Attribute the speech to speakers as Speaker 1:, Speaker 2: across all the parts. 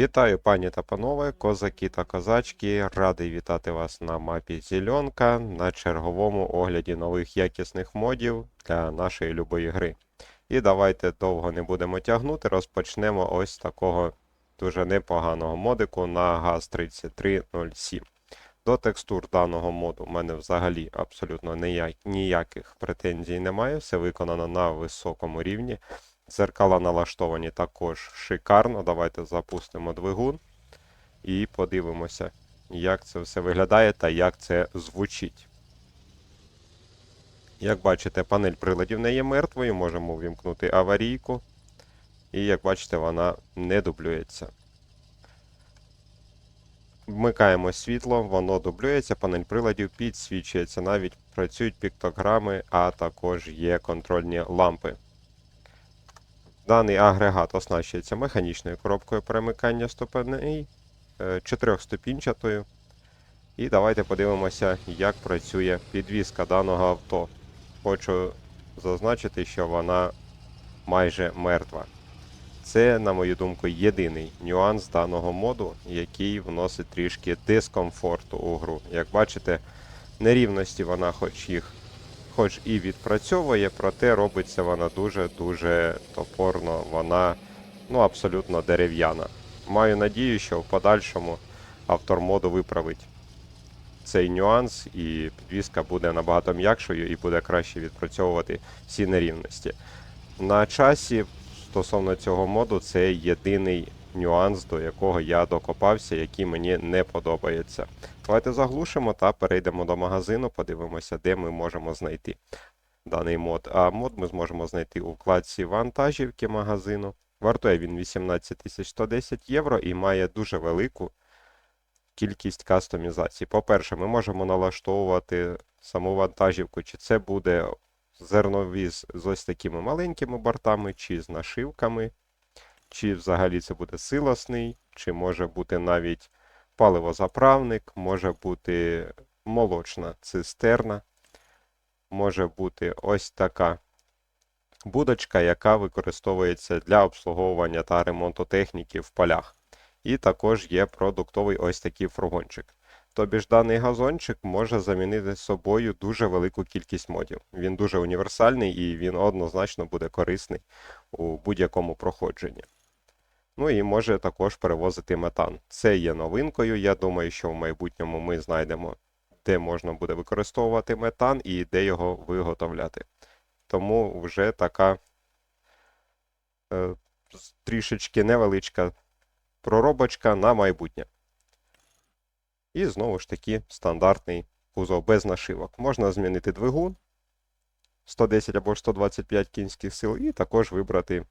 Speaker 1: Вітаю, пані та панове, козаки та козачки. Радий вітати вас на мапі Зеленка на черговому огляді нових якісних модів для нашої любої гри. І давайте довго не будемо тягнути, розпочнемо ось такого дуже непоганого модику на ГАЗ-3307. До текстур даного моду в мене взагалі абсолютно ніяких претензій немає, все виконано на високому рівні. Дзеркала налаштовані також шикарно. Давайте запустимо двигун і подивимося, як це все виглядає та як це звучить. Як бачите, панель приладів не є мертвою, можемо ввімкнути аварійку. І як бачите, вона не дублюється. Вмикаємо світло, воно дублюється, панель приладів підсвічується, навіть працюють піктограми, а також є контрольні лампи. Даний агрегат оснащується механічною коробкою перемикання ступеней, е, чотирьохступінчатою. І давайте подивимося, як працює підвізка даного авто. Хочу зазначити, що вона майже мертва. Це, на мою думку, єдиний нюанс даного моду, який вносить трішки дискомфорту у гру. Як бачите, нерівності вона хоч їх хоч і відпрацьовує, проте робиться вона дуже-дуже топорно, вона ну, абсолютно дерев'яна. Маю надію, що в подальшому автор моду виправить цей нюанс, і підвізка буде набагато м'якшою і буде краще відпрацьовувати всі нерівності. На часі стосовно цього моду, це єдиний нюанс, до якого я докопався, який мені не подобається. Давайте заглушимо та перейдемо до магазину, подивимося, де ми можемо знайти даний мод. А мод ми зможемо знайти у вкладці вантажівки магазину. Вартує він 18 110 євро і має дуже велику кількість кастомізацій. По-перше, ми можемо налаштовувати саму вантажівку, чи це буде зерновіз з ось такими маленькими бортами, чи з нашивками, чи взагалі це буде силосний, чи може бути навіть паливозаправник, може бути молочна цистерна, може бути ось така будочка, яка використовується для обслуговування та ремонту техніки в полях. І також є продуктовий ось такий фургончик. Тобі ж даний газончик може замінити собою дуже велику кількість модів. Він дуже універсальний і він однозначно буде корисний у будь-якому проходженні. Ну і може також перевозити метан. Це є новинкою. Я думаю, що в майбутньому ми знайдемо, де можна буде використовувати метан і де його виготовляти. Тому вже така е, трішечки невеличка проробочка на майбутнє. І знову ж таки стандартний кузов без нашивок. Можна змінити двигун 110 або 125 кінських сил, і також вибрати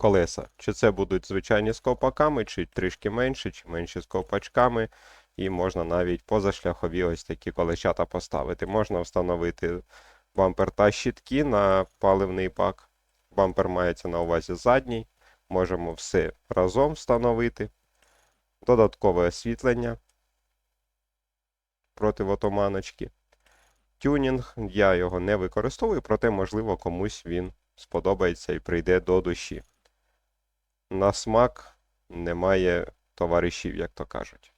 Speaker 1: колеса. Чи це будуть звичайні з ковпаками, чи трішки менше, чи менші з ковпачками. І можна навіть позашляхові ось такі колечата поставити. Можна встановити бампер та щітки на паливний бак. Бампер мається на увазі задній. Можемо все разом встановити. Додаткове освітлення противотуманочки. Тюнінг, я його не використовую, проте, можливо, комусь він сподобається і прийде до душі. На смак немає товаришів, як то кажуть.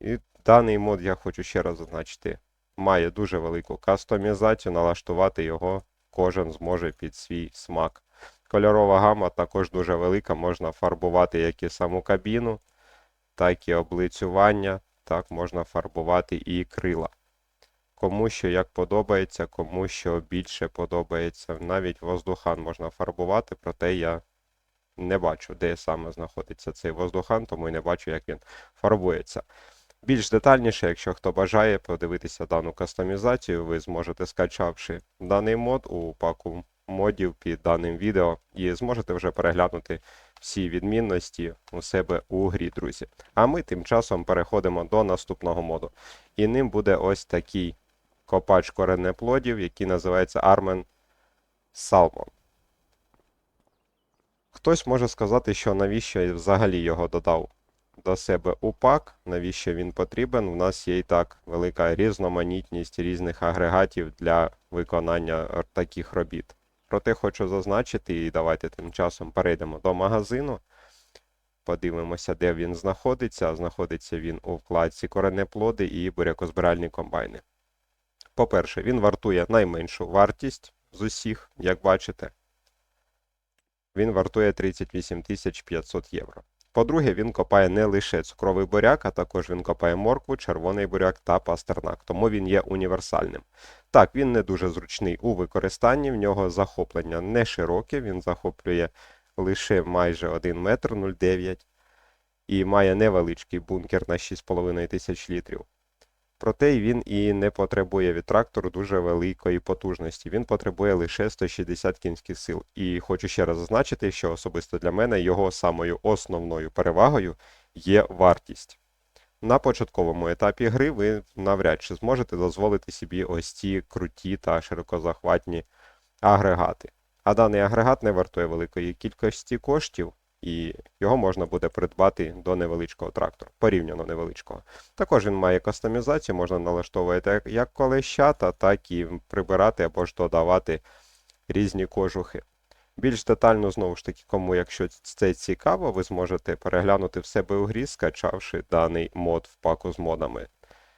Speaker 1: І даний мод, я хочу ще раз зазначити, має дуже велику кастомізацію, налаштувати його кожен зможе під свій смак. Кольорова гама також дуже велика, можна фарбувати як і саму кабіну, так і облицювання, так можна фарбувати і крила. Кому що як подобається, кому що більше подобається. Навіть воздухан можна фарбувати, проте я не бачу, де саме знаходиться цей воздухан, тому і не бачу, як він фарбується. Більш детальніше, якщо хто бажає подивитися дану кастомізацію, ви зможете скачавши даний мод у паку модів під даним відео і зможете вже переглянути всі відмінності у себе у грі, друзі. А ми тим часом переходимо до наступного моду. І ним буде ось такий копач коренеплодів, який називається Armen Salmon. Хтось може сказати, що навіщо я взагалі його додав до себе у пак, навіщо він потрібен. У нас є і так велика різноманітність різних агрегатів для виконання таких робіт. Проте хочу зазначити, і давайте тим часом перейдемо до магазину. подивимося, де він знаходиться. Знаходиться він у вкладці коренеплоди і бурякозбиральні комбайни. По-перше, він вартує найменшу вартість з усіх, як бачите. Він вартує 38 500 євро. По-друге, він копає не лише цукровий буряк, а також він копає моркву, червоний буряк та пастернак, тому він є універсальним. Так, він не дуже зручний у використанні, в нього захоплення не широке, він захоплює лише майже 1 метр 0,9 і має невеличкий бункер на 6,5 тисяч літрів. Проте він і не потребує від трактору дуже великої потужності. Він потребує лише 160 кінських сил. І хочу ще раз зазначити, що особисто для мене його самою основною перевагою є вартість. На початковому етапі гри ви навряд чи зможете дозволити собі ось ці круті та широкозахватні агрегати. А даний агрегат не вартує великої кількості коштів, і його можна буде придбати до невеличкого трактора, порівняно невеличкого. Також він має кастомізацію, можна налаштовувати як колещата, так і прибирати або ж додавати різні кожухи. Більш детально, знову ж таки, кому, якщо це цікаво, ви зможете переглянути в себе у грі, скачавши даний мод в паку з модами.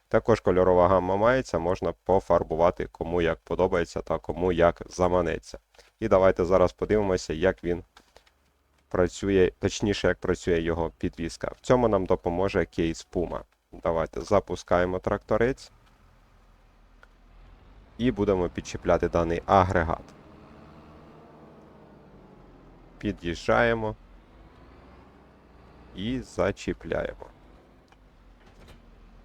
Speaker 1: Також кольорова гамма мається, можна пофарбувати кому як подобається та кому як заманеться. І давайте зараз подивимося, як він працює, точніше, як працює його підвізка. В цьому нам допоможе кейс Puma. Давайте запускаємо тракторець і будемо підчіпляти даний агрегат. Під'їжджаємо і зачіпляємо.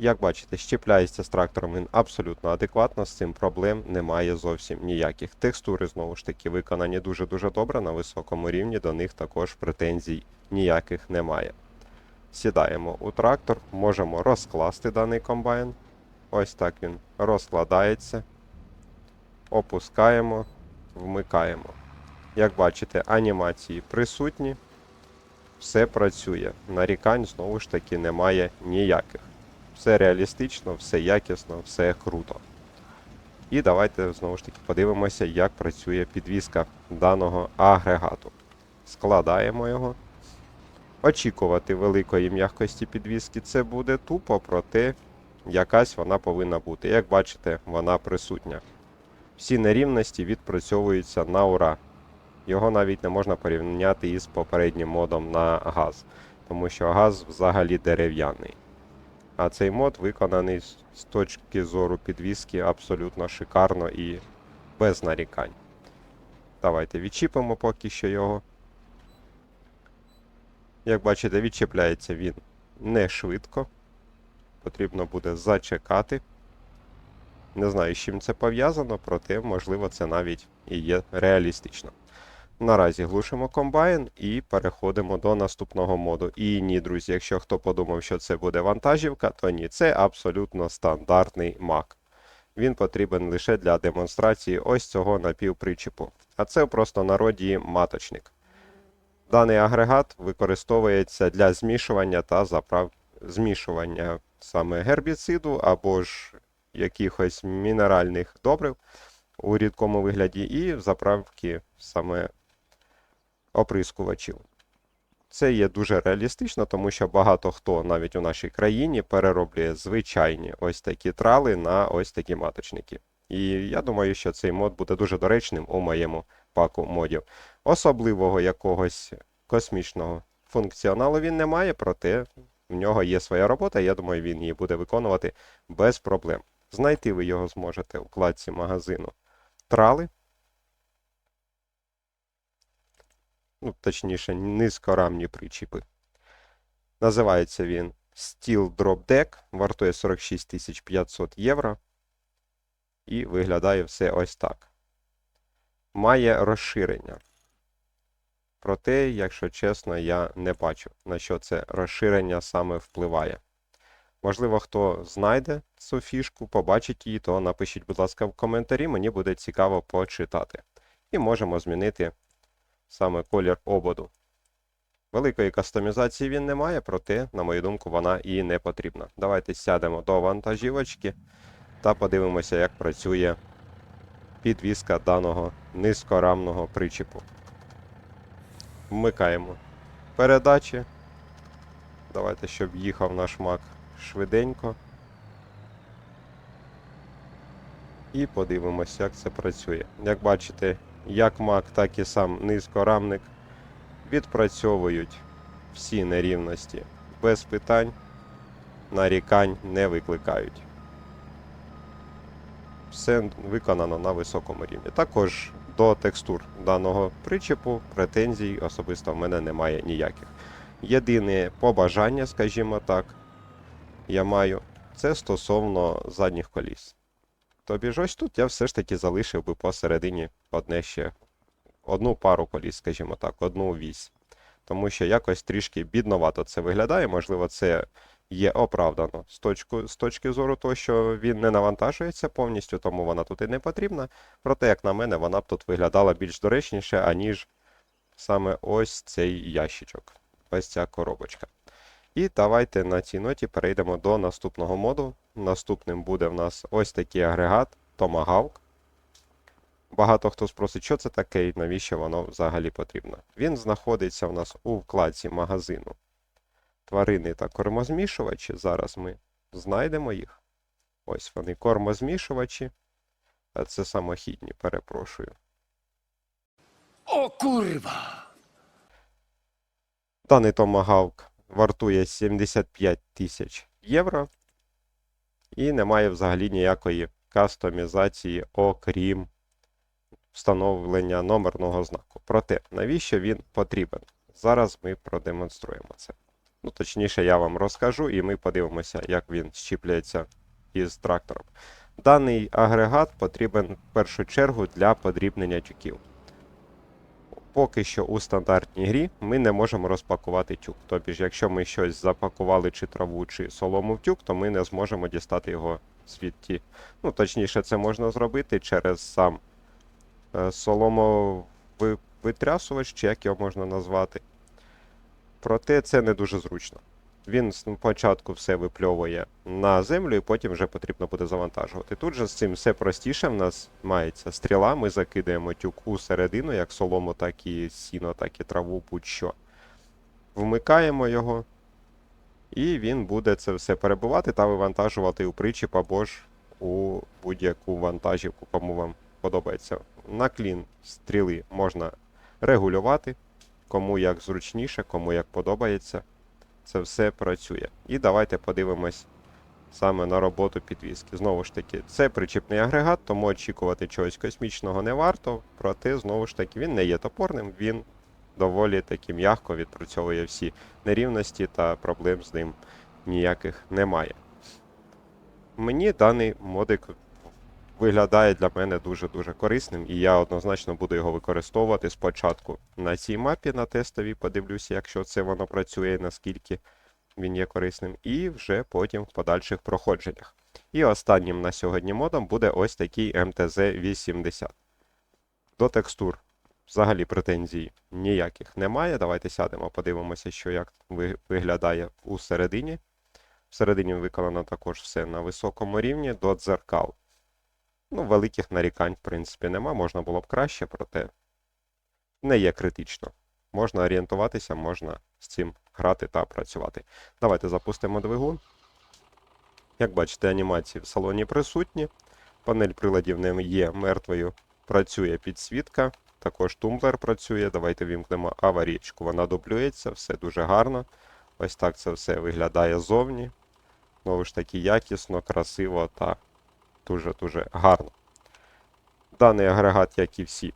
Speaker 1: Як бачите, щепляється з трактором він абсолютно адекватно, з цим проблем немає зовсім ніяких. Текстури, знову ж таки, виконані дуже-дуже добре на високому рівні, до них також претензій ніяких немає. Сідаємо у трактор, можемо розкласти даний комбайн. Ось так він розкладається. Опускаємо, вмикаємо. Як бачите, анімації присутні, все працює. Нарікань знову ж таки немає ніяких. Все реалістично, все якісно, все круто. І давайте знову ж таки подивимося, як працює підвізка даного агрегату. Складаємо його. Очікувати великої м'якості підвіски це буде тупо, проте якась вона повинна бути. Як бачите, вона присутня. Всі нерівності відпрацьовуються на ура. Його навіть не можна порівняти із попереднім модом на газ, тому що газ взагалі дерев'яний. А цей мод виконаний з точки зору підвіски абсолютно шикарно і без нарікань. Давайте відчіпимо поки що його. Як бачите, відчіпляється він не швидко. Потрібно буде зачекати. Не знаю, з чим це пов'язано, проте, можливо, це навіть і є реалістично. Наразі глушимо комбайн і переходимо до наступного моду. І ні, друзі, якщо хто подумав, що це буде вантажівка, то ні, це абсолютно стандартний Mac. Він потрібен лише для демонстрації ось цього напівпричепу. А це просто народі маточник. Даний агрегат використовується для змішування та заправ... змішування саме гербіциду або ж якихось мінеральних добрив у рідкому вигляді, і заправки саме оприскувачів. Це є дуже реалістично, тому що багато хто навіть у нашій країні перероблює звичайні ось такі трали на ось такі маточники. І я думаю, що цей мод буде дуже доречним у моєму паку модів. Особливого якогось космічного функціоналу він не має, проте в нього є своя робота, і я думаю, він її буде виконувати без проблем. Знайти ви його зможете у вкладці магазину трали. Ну, точніше, низькорамні причіпи. Називається він Steel Drop Deck, вартує 46 500 євро. І виглядає все ось так. Має розширення. Проте, якщо чесно, я не бачу, на що це розширення саме впливає. Можливо, хто знайде цю фішку, побачить її, то напишіть, будь ласка, в коментарі, мені буде цікаво почитати. І можемо змінити саме колір ободу. Великої кастомізації він не має, проте, на мою думку, вона і не потрібна. Давайте сядемо до вантажівочки та подивимося, як працює підвізка даного низькорамного причіпу. Вмикаємо передачі, Давайте, щоб їхав наш мак швиденько. І подивимося, як це працює. Як бачите, як мак, так і сам низькорамник відпрацьовують всі нерівності без питань, нарікань не викликають. Все виконано на високому рівні. Також до текстур даного причепу претензій особисто в мене немає ніяких. Єдине побажання, скажімо так, я маю, це стосовно задніх коліс. Тобі ж ось тут я все ж таки залишив би посередині одне ще одну пару коліс, скажімо так, одну вісь. Тому що якось трішки бідновато це виглядає. Можливо, це є оправдано з точки, з точки зору того, що він не навантажується повністю, тому вона тут і не потрібна. Проте, як на мене, вона б тут виглядала більш доречніше, аніж саме ось цей ящичок, ось ця коробочка. І давайте на цій ноті перейдемо до наступного моду. Наступним буде в нас ось такий агрегат Tomahawk. Багато хто спросить, що це таке і навіщо воно взагалі потрібно. Він знаходиться в нас у вкладці магазину тварини та кормозмішувачі. Зараз ми знайдемо їх. Ось вони, кормозмішувачі. А це самохідні, перепрошую.
Speaker 2: O kurwa!
Speaker 1: Даний томагавк вартує 75 тисяч євро. І немає взагалі ніякої кастомізації, окрім встановлення номерного знаку. Проте, навіщо він потрібен? Зараз ми продемонструємо це. Ну, точніше, я вам розкажу, і ми подивимося, як він щіплюється із трактором. Даний агрегат потрібен в першу чергу для подрібнення тюків. Поки що у стандартній грі ми не можемо розпакувати тюк. Тобто, якщо ми щось запакували чи траву, чи солому в тюк, то ми не зможемо дістати його звідти. Ну, точніше, це можна зробити через сам е, соломовитрясувач, чи як його можна назвати. Проте це не дуже зручно. Він спочатку все випльовує на землю, і потім вже потрібно буде завантажувати. Тут же з цим все простіше. В нас мається стріла, ми закидаємо тюк у середину, як солому, так і сіно, так і траву, будь-що. Вмикаємо його, і він буде це все перебувати та вивантажувати у причіп або ж у будь-яку вантажівку, кому вам подобається. Наклін стріли можна регулювати, кому як зручніше, кому як подобається це все працює. І давайте подивимось саме на роботу підвіски. Знову ж таки, це причіпний агрегат, тому очікувати чогось космічного не варто. Проте, знову ж таки, він не є топорним, він доволі таки м'яко відпрацьовує всі нерівності та проблем з ним ніяких немає. Мені даний модик виглядає для мене дуже-дуже корисним, і я однозначно буду його використовувати спочатку на цій мапі на тестовій, подивлюся, якщо це воно працює, наскільки він є корисним, і вже потім в подальших проходженнях. І останнім на сьогодні модом буде ось такий МТЗ-80. До текстур взагалі претензій ніяких немає. Давайте сядемо, подивимося, що як виглядає у середині. Всередині виконано також все на високому рівні до дзеркал. Ну, великих нарікань, в принципі, нема. Можна було б краще, проте не є критично. Можна орієнтуватися, можна з цим грати та працювати. Давайте запустимо двигун. Як бачите, анімації в салоні присутні. Панель приладів не є мертвою. Працює підсвітка. Також тумблер працює. Давайте вімкнемо аварійку. Вона дублюється, все дуже гарно. Ось так це все виглядає зовні. Знову ж таки, якісно, красиво та дуже-дуже гарно. Даний агрегат, як і всі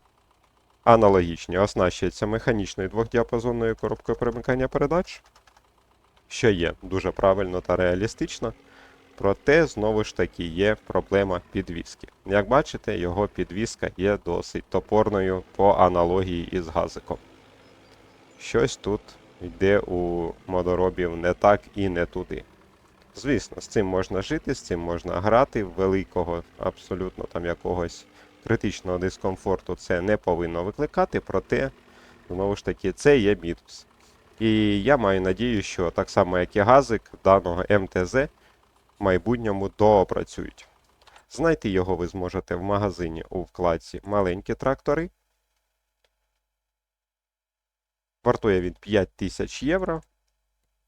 Speaker 1: аналогічні, оснащується механічною двохдіапазонною коробкою перемикання передач, що є дуже правильно та реалістично. Проте, знову ж таки, є проблема підвіски. Як бачите, його підвіска є досить топорною по аналогії із газиком. Щось тут йде у модоробів не так і не туди. Звісно, з цим можна жити, з цим можна грати. Великого, абсолютно там якогось критичного дискомфорту це не повинно викликати, проте, знову ж таки, це є мінус. І я маю надію, що так само, як і газик даного МТЗ, в майбутньому доопрацюють. Знайти його ви зможете в магазині у вкладці Маленькі трактори. Вартує він 5000 євро.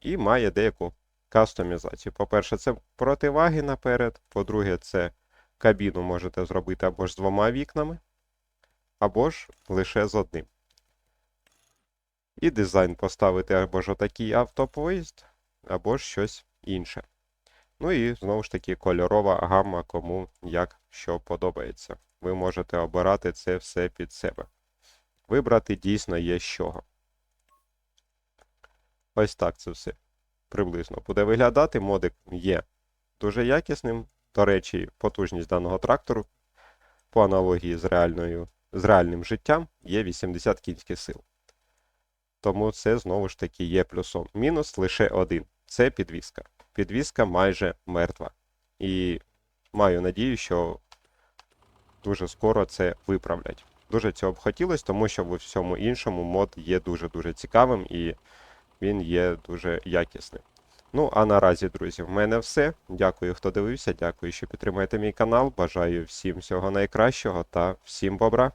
Speaker 1: і має деяку кастомізацію. По-перше, це противаги наперед. По-друге, це кабіну можете зробити або ж з двома вікнами, або ж лише з одним. І дизайн поставити або ж отакий автопоїзд, або ж щось інше. Ну і знову ж таки кольорова гамма, кому як що подобається. Ви можете обирати це все під себе. Вибрати дійсно є з чого. Ось так це все приблизно буде виглядати. Модик є дуже якісним. До речі, потужність даного трактору по аналогії з, реальною, з реальним життям є 80 кінських сил. Тому це знову ж таки є плюсом. Мінус лише один це підвіска. Підвіска майже мертва. І маю надію, що дуже скоро це виправлять. Дуже цього б хотілося, тому що в всьому іншому мод є дуже-дуже цікавим і він є дуже якісним. Ну, а наразі, друзі, в мене все. Дякую, хто дивився. Дякую, що підтримуєте мій канал. Бажаю всім всього найкращого та всім бобра.